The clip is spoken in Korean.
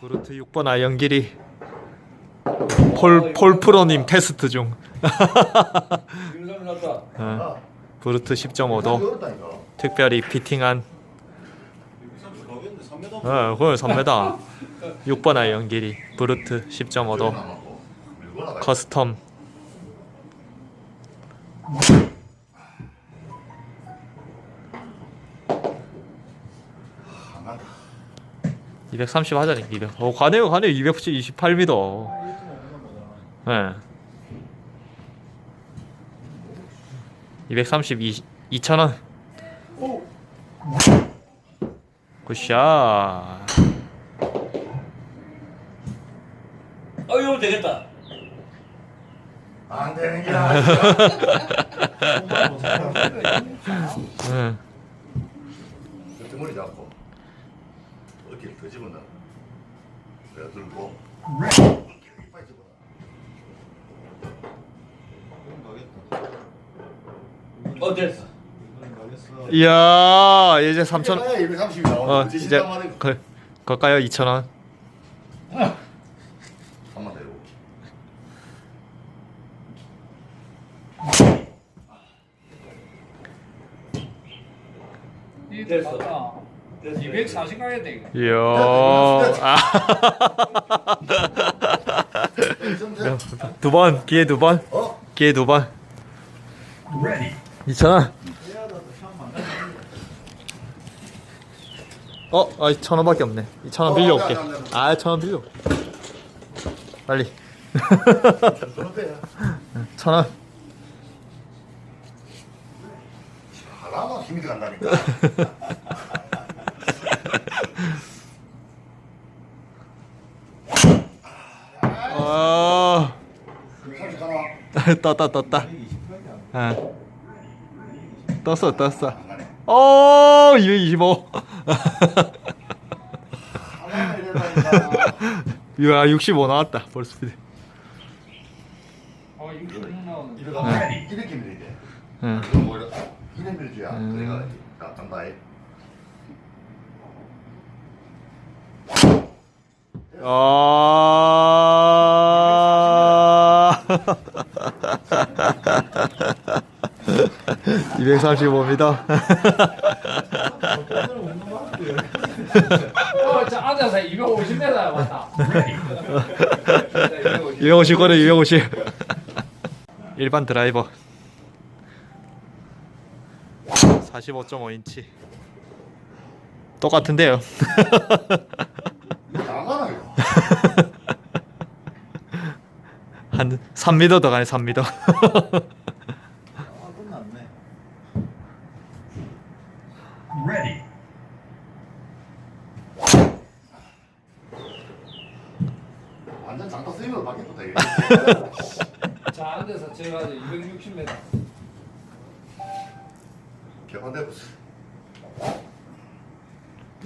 브루트 6번 아연 길이 폴, 폴 프로님 테스트 중. 어, 브루트 10.5도 어렵다니까. 특별히 피팅한 거기는 3m. 어, 그건 3m 6번 아연 길이 브루트 10.5도 남았고. 물거나 커스텀. 230 하자니 200. 어 가네요 가네요 228m. 예. 232 2,000원. 굿샷. 어 이러면 되겠다. 안 되는 게 아니야. 응. 등머리 잡고 어깨를 더 집어넣어. 내가 들고 이빨 집어넣어. 어 됐어. 이야 이제 3,000. 230이 나오는 어 거지. 이제 진짜 말이고. 그 걸까요 2,000원. 한번 더 해볼게. 됐어. 됐어. 240 가야 돼 이거. 이야. 아. 두 번 기회 두 번. 어? 기회 두 번. 2,000원. 어, 아, 1,000원밖에 없네. 2,000원 어, 빌려 올게. 안 돼, 안 돼, 안 돼. 아, 1,000원 빌려. 빨리. 그런데 1,000원. 하나만 힘이 들어간다니까. 아, 30 하나. 떴다, 떴다. 아. 떴어, 떴어. 어, 225. 하나만 이래다니까. 이야, 65 나왔다. 볼스피드. 어66 나오는. 이러다 이렇게 밀어야 돼. 응. 뭐 이래 음. 내가 깎한다. 아. 235m. 어저 앉아서 250m 왔다. 250 거래 250. 일반 드라이버. 45.5인치. 똑같은데요. 이거. 한 3m 더 가네 3m. 아 끝났네. 완전 장타 스윙으로 바뀌었다 이거. 자 앉아서 제가 260m. 개판돼 보세요.